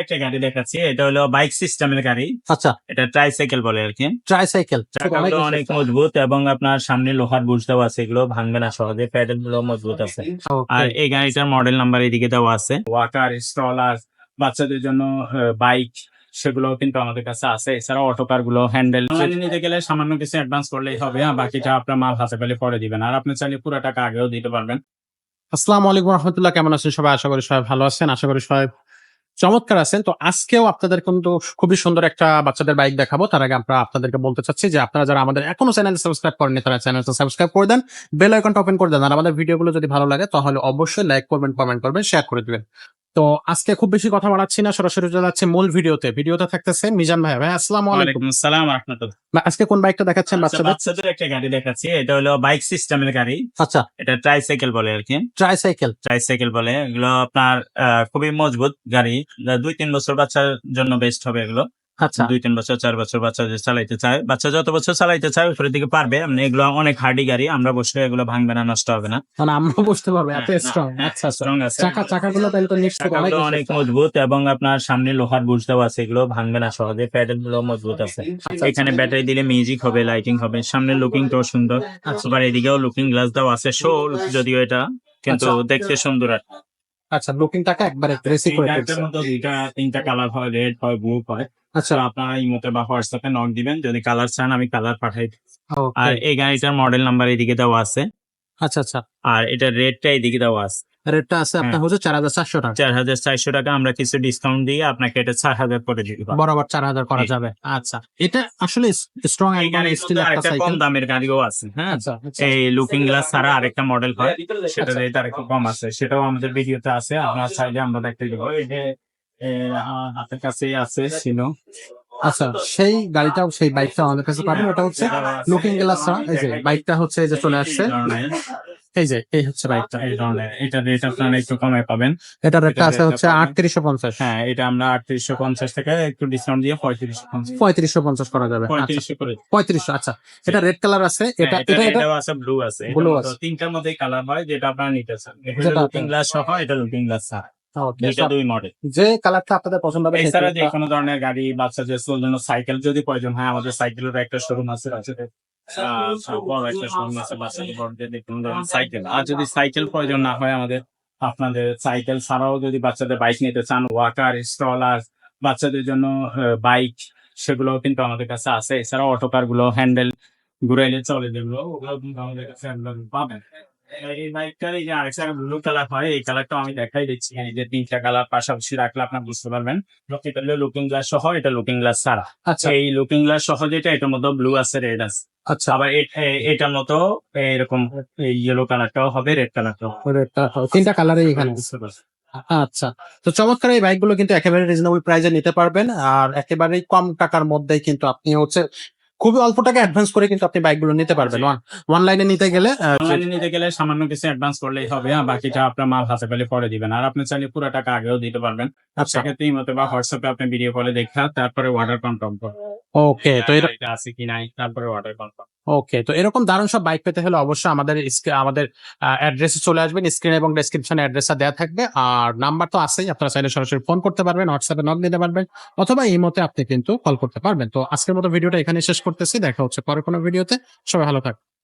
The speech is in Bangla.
একটা গাড়ি দেখাচ্ছি এটা হলো বাইক সিস্টেমের গাড়ি। আচ্ছা। এটা ট্রাইসাইকেল বলে আর কি। ট্রাইসাইকেল চাকাগুলো অনেক মজবুত এবং আপনার সামনে লোহার দেওয়া আছে এগুলো ভাঙবে না সহজে প্যাডেলগুলো মজবুত আছে। আর এই গাড়িটার মডেল নাম্বার এদিকে দেওয়া আছে। ওয়াকার স্ট্রলার বাচ্চাদের জন্য বাইক সেগুলো কিন্তু আমাদের কাছে আছে। এছাড়া অটো কারগুলো হ্যান্ডেল নিতে গেলে সামান্য কিছু অ্যাডভান্স করলেই হবে বাকিটা আপনার মাল হাতে পেলে পরে দিবেন। আর আপনি চাইলে পুরো টাকা আগেও দিতে পারবেন। আসসালামু আলাইকুম রহমতুল্লাহ কেমন আছেন সবাই? আশা করি সবাই ভালো আছেন। আশা করি সবাই চমৎকার আছেন। তো আজকেও আপনাদের কিন্তু খুবই সুন্দর একটা বাচ্চাদের বাইক দেখাবো। তার আগে আমরা আপনাদেরকে বলতে চাচ্ছি যে আপনারা যারা আমাদের এখনও চ্যানেল সাবস্ক্রাইব করেননি, তারা চ্যানেলটা সাবস্ক্রাইব করে দেন বেল আইকনটা ওপেন করে দেন। আর আমাদের ভিডিওগুলো যদি ভালো লাগে, তাহলে অবশ্যই লাইক করবেন কমেন্ট করবেন শেয়ার করে দিবেন। তো আজকে খুব বেশি কথা বাড়াচ্ছি না সরাসরি চলে যাচ্ছে মূল ভিডিওতে। ভিডিওতে থাকতেছে মিজান ভাই। ভাই আসসালামু আলাইকুম। আসসালাম রাহমাতুল্লাহ। আজকে কোন বাইকটা দেখাচ্ছেন আচ্ছা, বাচ্চাদের? বাচ্চাদের একটা গাড়ি দেখাচ্ছি। এটা হলো বাইক সিস্টেমের গাড়ি। আচ্ছা। এটা ট্রাইসাইকেল বলে আর কি। ট্রাইসাইকেল ট্রাইসাইকেল বলে। এগুলো আপনার আহ, খুবই মজবুত গাড়ি। দুই তিন বছর বাচ্চার জন্য বেস্ট হবে এগুলো। আচ্ছা। দুই তিন বছর চার বছর বাচ্চা যে চালাইতে চায় বাচ্চা যত বছর চালাইতে চায় উপরের দিকে পারবে। এগুলো অনেক হার্ডি গাড়ি আমরা বসলে এগুলো ভাঙবে না নষ্ট হবে না। মানে আমরা বুঝতে পারব এত হ্যাঁ, স্ট্রং হ্যাঁ, আচ্ছা আচ্ছা। strong আছে। চাকা চাকাগুলো তাহলে তো নিশ্চয়ই অনেক অনেক মজবুত এবং আপনার সামনে লোহার বুঝ দেওয়া আছে এগুলো ভাঙবে না সহজে প্যাডেলগুলো মজবুত আছে। আচ্ছা, এখানে ব্যাটারি দিলে মিউজিক হবে লাইটিং হবে সামনে লুকিংটাও সুন্দর। আচ্ছা। আবার এদিকেও লুকিং গ্লাস দেওয়া আছে শো যদিও এটা কিন্তু আচ্ছা। দেখতে সুন্দর আর। আচ্ছা লুকিং টাকা একবারে রেসি করে তিনটা কালার হয় রেড হয় ব্লু হয়। আচ্ছা আপনারা এই মতে বা হোয়াটসঅ্যাপে নক দিবেন যদি কালার চান আমি কালার পাঠাই দিই। আর এই গাড়িটার মডেল নাম্বার এদিকে দেওয়া আছে। আচ্ছা আচ্ছা। আর এটা রেটটা এদিকে দেওয়া আছে। রেটটা আছে আপনার হ্যাঁ। হচ্ছে চার হাজার চারশো টাকা। চার হাজার চারশো টাকা আমরা কিছু ডিসকাউন্ট দিয়ে আপনাকে এটা চার হাজার করে দিতে বরাবর চার হাজার করা যাবে। আচ্ছা এটা আসলে স্ট্রং গাড়ির স্টিল একটা কম দামের গাড়িও আছে হ্যাঁ। আচ্ছা আচ্ছা। এই লুকিং গ্লাস ছাড়া আরেকটা মডেল হয়। সেটা আচ্ছা। রেট আরেকটু কম আছে। সেটাও আমাদের ভিডিওতে আছে। আপনার চাইলে আমরা দেখতে দিব হাতের কাছেই আছে ছিল আচ্ছা সেই গাড়িটাও সেই বাইকটা আমাদের কাছে পাবেন ওটা হচ্ছে লুকিং গ্লাস ছাড়া এই যে বাইকটা হচ্ছে এই যে চলে আসছে। এই যে এই হচ্ছে বাইকটা। এই ধরনের এটা রেট আপনারা একটু কমে পাবেন এটা রেটটা আছে হচ্ছে। আটত্রিশশো পঞ্চাশ। হ্যাঁ এটা আমরা আটত্রিশশো পঞ্চাশ টাকা একটু ডিসকাউন্ট দিয়ে পঁয়ত্রিশশো পঞ্চাশ। পঁয়ত্রিশশো পঞ্চাশ করা যাবে আচ্ছা। পঁয়ত্রিশশো করে। পঁয়ত্রিশশো আচ্ছা। এটা রেড কালার আছে এটা হ্যাঁ, এটা এটা আছে ব্লু আছে। মধ্যে আছে। তিনটার মধ্যে কালার হয় যেটা আপনারা নিতে চান। যেটা লুকিং গ্লাস সহ এটা লুকিং গ্লাস ছাড়া দুইটা দুই মডেল যে কালারটা আপনাদের পছন্দ হবে এছাড়া যে কোনো ধরনের গাড়ি বাচ্চাদের জন্য সাইকেল যদি প্রয়োজন হয় আমাদের সাইকেলের একটা শোরুম আছে যে সাইকেল আর যদি সাইকেল প্রয়োজন না হয় আমাদের আপনাদের সাইকেল ছাড়াও যদি বাচ্চাদের বাইক নিতে চান ওয়াকার স্ট্রলার বাচ্চাদের জন্য বাইক সেগুলো কিন্তু আমাদের কাছে আছে। এছাড়া অটোকারগুলো হ্যান্ডেল ঘুরাইলে চলে যেগুলো ওগুলো কিন্তু আমাদের কাছে পাবেন। এই বাইকটার এই যে আরেকটা ব্লু কালার হয় এই কালারটা আমি দেখাই দিচ্ছি। এই যে তিনটা কালার পাশাপাশি রাখলে আপনার বুঝতে পারবেন। এটা হলো লুকিং গ্লাস সহ এটা লুকিং গ্লাস ছাড়া। আচ্ছা। এই লুকিং গ্লাস সহ যেটা এটার মধ্যে ব্লু আছে রেড আছে। আচ্ছা। আবার এটার মতো এরকম ইয়েলো কালারটাও হবে রেড কালারটাও রেডটা তিনটা এখানে। বুঝতে পারছেন। আচ্ছা। তো চমৎকার এই বাইকগুলো কিন্তু একেবারে রিজনেবল প্রাইসে নিতে পারবেন। আর একেবারেই কম টাকার মধ্যেই কিন্তু আপনি হচ্ছে খুবই অল্প টাকা অ্যাডভান্স করে কিন্তু আপনি বাইকগুলো নিতে পারবেন। অনলাইনে নিতে গেলে অনলাইনে নিতে গেলে সামান্য কিছু অ্যাডভান্স করলেই হবে আর বাকিটা আপনার মাল হাতে পেলে পরে দিবেন। আর আপনি চাইলে পুরো টাকা আগেও দিতে পারবেন। আচ্ছা। সেক্ষেত্রে এই মতো বা হোয়াটসঅ্যাপে আপনি ভিডিও কলে দেখা তারপরে অর্ডার কনফার্ম করবেন ওকে তো এটা আছে কি নাই তারপরে অর্ডার কনফার্ম ওকে তো এরকম দারুণ সব বাইক পেতে হলে অবশ্যই আমাদের আমাদের অ্যাড্রেসে চলে আসবেন। স্ক্রিন এবং ডেসক্রিপশনে অ্যাড্রেসটা দেওয়া থাকবে। আর নাম্বার তো আছেই, আপনারা চাইলে সরাসরি ফোন করতে পারবেন হোয়াটসঅ্যাপে নক দিতে পারবেন, অথবা এই মতে আপনি কিন্তু কল করতে পারবেন। তো আজকের মতো ভিডিওটা এখানে শেষ করতেছি, দেখা হচ্ছে পরে কোনো ভিডিওতে সবাই ভালো থাকবেন।